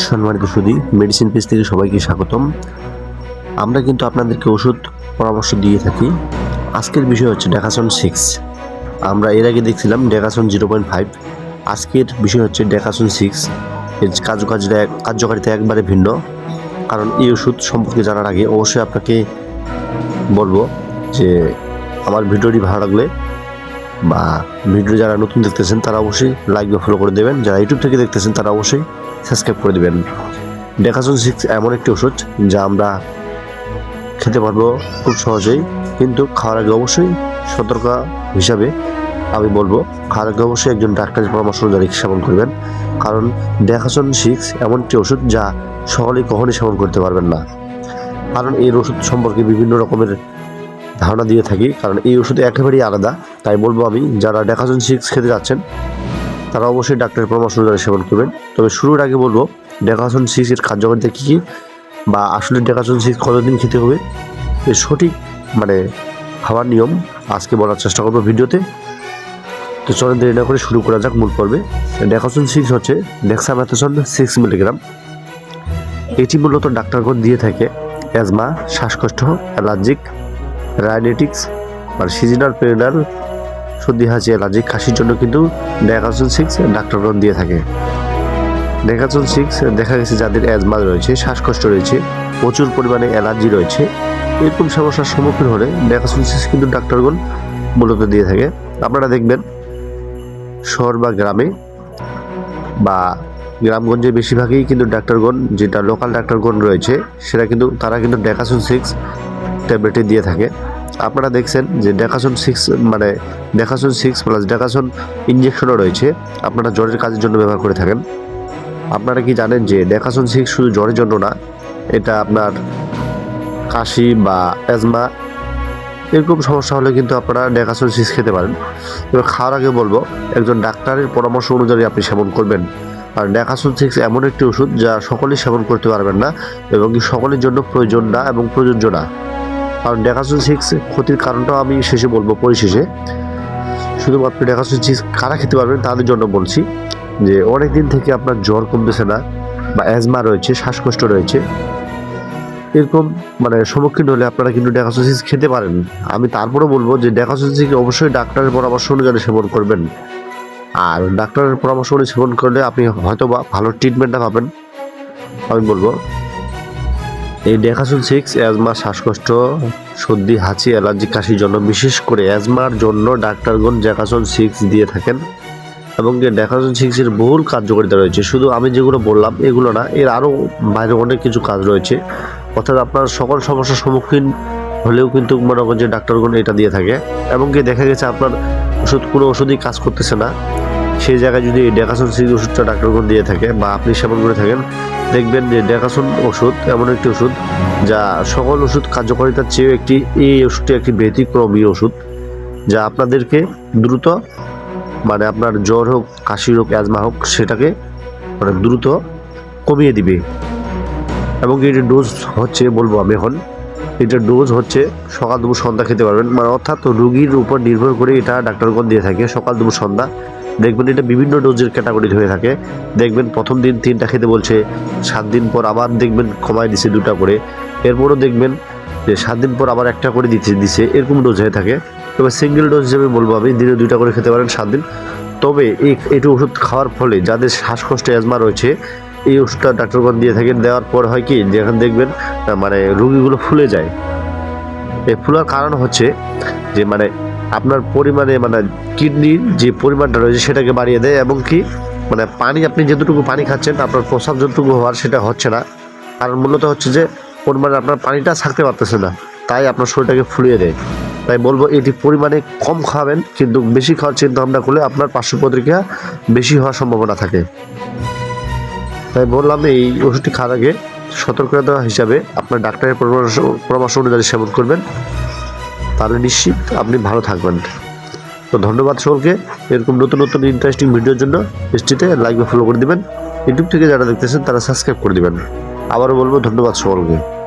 সম্মানিত সুদী medicine page থেকে সবাইকে স্বাগতম। আমরা কিন্তু আপনাদেরকে ওষুধ পরামর্শ দিয়ে থাকি। আজকের বিষয় হচ্ছে ডেকাসন সিক্স আমরা এর আগে দেখছিলাম ডেকাসন জিরো পয়েন্ট ফাইভ আজকের বিষয় হচ্ছে ডেকাসন সিক্স এর কার্যকারিতা কার্যকারিতা একবারে ভিন্ন। কারণ এই ওষুধ সম্পর্কে জানার আগে অবশ্যই আপনাকে বলব যে আমার ভিডিওটি ভালো লাগলে বা ভিডিও যারা নতুন দেখতেছেন, তারা অবশ্যই লাইক বা ফলো করে দেবেন। যারা ইউটিউব থেকে দেখতেছেন, তারা অবশ্যই সাবস্ক্রাইব করে দেবেন। ডেকাসন সিক্স এমন একটি ওষুধ যা আমরা খেতে পারব খুব সহজেই, কিন্তু খাওয়ার আগে অবশ্যই সতর্ক হিসাবে আমি বলব, খাওয়ার আগে অবশ্যই একজন ডাক্তারের পরামর্শ অনুযায়ী সেবন করবেন। কারণ ডেকাসন সিক্স এমন একটি ওষুধ যা সকলেই কখনোই সেবন করতে পারবেন না। কারণ এই ওষুধ সম্পর্কে বিভিন্ন রকমের ধারণা দিয়ে থাকি, কারণ এই ওষুধ একেবারেই আলাদা। তাই বলব আমি, যারা ডেকাসন সিক্স খেতে যাচ্ছেন তারা অবশ্যই ডাক্তারের পরামর্শ অনুযায়ী সেবন করবেন। তবে শুরুর আগে বলব, ডেকাসন সিক্স এর কার্যকারিতা কী কী বা আসলে ডেকাসন সিক্স কতদিন খেতে হবে? এর সঠিক মানে খাওয়ার নিয়ম আজকে বলার চেষ্টা করব ভিডিওতে। তো চলেন দেরি না করে শুরু করা যাক মূল পর্বে। ডেকাসন সিক্স হচ্ছে ডেক্সামেথাসন সিক্স মিলিগ্রাম। এটি মূলত ডাক্তারগণ দিয়ে থাকে অ্যাজমা, শ্বাসকষ্ট, অ্যালার্জিক, রাইনেটিক্স আর সিজনাল পেরিনাল সর্দি হাঁচি অ্যালার্জিক কাশির জন্য কিন্তু ডেকাসন সিক্স ডাক্তারগণ দিয়ে থাকে। ডেকাসন সিক্স দেখা গেছে যাদের অ্যাজমা রয়েছে, শ্বাসকষ্ট রয়েছে, প্রচুর পরিমাণে অ্যালার্জি রয়েছে। এরকম সমস্যার সম্মুখীন হলে ডেকাসন সিক্স কিন্তু ডাক্তারগণ মূলত দিয়ে থাকে। আপনারা দেখবেন, শহর বা গ্রামে বা গ্রামগঞ্জে বেশিরভাগই কিন্তু ডাক্তারগণ, যেটা লোকাল ডাক্তারগণ রয়েছে, সেটা কিন্তু, তারা কিন্তু ডেকাসন সিক্স ট্যাবলেটে দিয়ে থাকে। আপনারা দেখছেন যে ডেকাসন সিক্স মানে ডেকাসন সিক্স প্লাস ডেকাসন ইঞ্জেকশনও রয়েছে। আপনারা জ্বরের কাজের জন্য ব্যবহার করে থাকেন। আপনারা কি জানেন যে ডেকাসন সিক্স শুধু জ্বরের জন্য না, এটা আপনার কাশি বা অ্যাজমা এরকম সমস্যা হলে কিন্তু আপনারা ডেকাসন সিক্স খেতে পারেন। এবার খাওয়ার আগে বলব, একজন ডাক্তারের পরামর্শ অনুযায়ী আপনি সেবন করবেন। আর ডেকাসন সিক্স এমন একটি ওষুধ যা সকলেই সেবন করতে পারবেন না এবং সকলের জন্য প্রয়োজন না এবং প্রযোজ্য না। কারণ ডেকাসন সিক্স ক্ষতির কারণটাও আমি শেষে বলব, পরিশেষে। শুধুমাত্র ডেকাসুন সিক্স কারা খেতে পারবেন তাদের জন্য বলছি যে অনেক দিন থেকে আপনার জ্বর কমতেছে না বা অ্যাজমা রয়েছে, শ্বাসকষ্ট রয়েছে। এরকম মানে সম্মুখীন হলে আপনারা কিন্তু ডেকাসোসিস খেতে পারেন। আমি তারপরে বলব যে ডেকাসোসিস অবশ্যই ডাক্তারের পরামর্শ অনুযায়ী সেবন করবেন। আর ডাক্তারের পরামর্শ অনুযায়ী সেবন করলে আপনি হয়তো বা ভালো ট্রিটমেন্টটা পাবেন। আমি বলব এই ডেকাসন সিক্স অ্যাজমা শ্বাসকষ্ট, সর্দি, হাঁচি অ্যালার্জি কাশির জন্য বিশেষ করে অ্যাজমার জন্য ডাক্তারগণ ডেকাসন সিক্স দিয়ে থাকেন এবং ডেকাসন সিক্সের বহুল কার্যকারিতা রয়েছে। শুধু আমি যেগুলো বললাম, এগুলো না, এর আরও বাইরে অনেক কিছু কাজ রয়েছে। অর্থাৎ আপনার সকল সমস্যার সম্মুখীন হলেও কিন্তু মনে করেন যে ডাক্তারগণ এটা দিয়ে থাকে। এবং কি দেখা গেছে আপনার ওষুধ, কোনো ওষুধই কাজ করতেছে না। সেই জায়গায় যদি ডেকাসন সিক্স ওষুধটা ডাক্তারগণ দিয়ে থাকে বা আপনি সেবন করে থাকেন, দেখবেন যে ডেকাসন ওষুধ এমন একটি ওষুধ যা সকল ওষুধ কার্যকারিতার চেয়েও একটি, এই ওষুধটি একটি ব্যতিক্রমী ওষুধ যা আপনাদেরকে দ্রুত মানে আপনার জ্বর হোক, কাশি হোক, অ্যাজমা হোক, সেটাকে মানে দ্রুত কমিয়ে দিবে। এবং এটার ডোজ হচ্ছে, বলব আমি এখন, এটার ডোজ হচ্ছে সকাল দুপুর সন্ধ্যা খেতে পারবেন। মানে অর্থাৎ রুগীর উপর নির্ভর করে এটা ডাক্তারগণ দিয়ে থাকে সকাল দুপুর সন্ধ্যা। দেখবেন এটা বিভিন্ন ডোজের ক্যাটাগরি হয়ে থাকে। দেখবেন প্রথম দিন তিনটা খেতে বলছে, সাত দিন পর আবার দেখবেন কমায় দিছে দুটা করে। এরপরও দেখবেন যে সাত দিন পর আবার একটা করে দিতে, দিছে, এরকম ডোজ হয়ে থাকে। তবে সিঙ্গেল ডোজ হিসেবে বলব আমি, দিনে দুইটা করে খেতে পারেন সাত দিন। তবে এই, এটু ওষুধ খাওয়ার ফলে যাদের শ্বাসকষ্ট অ্যাজমা রয়েছে, এই ওষুধটা ডাক্তারগণ দিয়ে থাকেন। দেওয়ার পর হয় কি যেখানে দেখবেন মানে রুগীগুলো ফুলে যায়। এই ফুলার কারণ হচ্ছে যে মানে আপনার পরিমাণে মানে কিডনির যে পরিমাণটা রয়েছে সেটাকে বাড়িয়ে দেয় এবং কি মানে পানি আপনি যতটুকু পানি খাচ্ছেন, আপনার প্রস্রাব যতটুকু হওয়ার সেটা হচ্ছে না। কারণ মূলত হচ্ছে যে, পরিমাণে আপনার পানিটা থাকতে পারতেছে না, তাই আপনার শরীরটাকে ফুলিয়ে দেয়। তাই বলব, এটি পরিমাণে কম খাবেন, কিন্তু বেশি খাওয়ার চিন্তা ভাবনা করলে আপনার পার্শ্ব প্রতিক্রিয়া বেশি হওয়ার সম্ভাবনা থাকে। তাই বললাম, এই ওষুধটি খাওয়ার আগে সতর্কতা হিসাবে আপনার ডাক্তারের পরামর্শ পরামর্শ অনুযায়ী সেবন করবেন। তাহলে নিশ্চিত আপনি ভালো থাকবেন। তো ধন্যবাদ সকলকে। এরকম নতুন নতুন ইন্টারেস্টিং ভিডিওর জন্য হিস্ট্রিতে লাইক বা ফলো করে দেবেন। ইউটিউব থেকে যারা দেখতেছেন, তারা সাবস্ক্রাইব করে দেবেন। আবারও বলব, ধন্যবাদ সকলকে।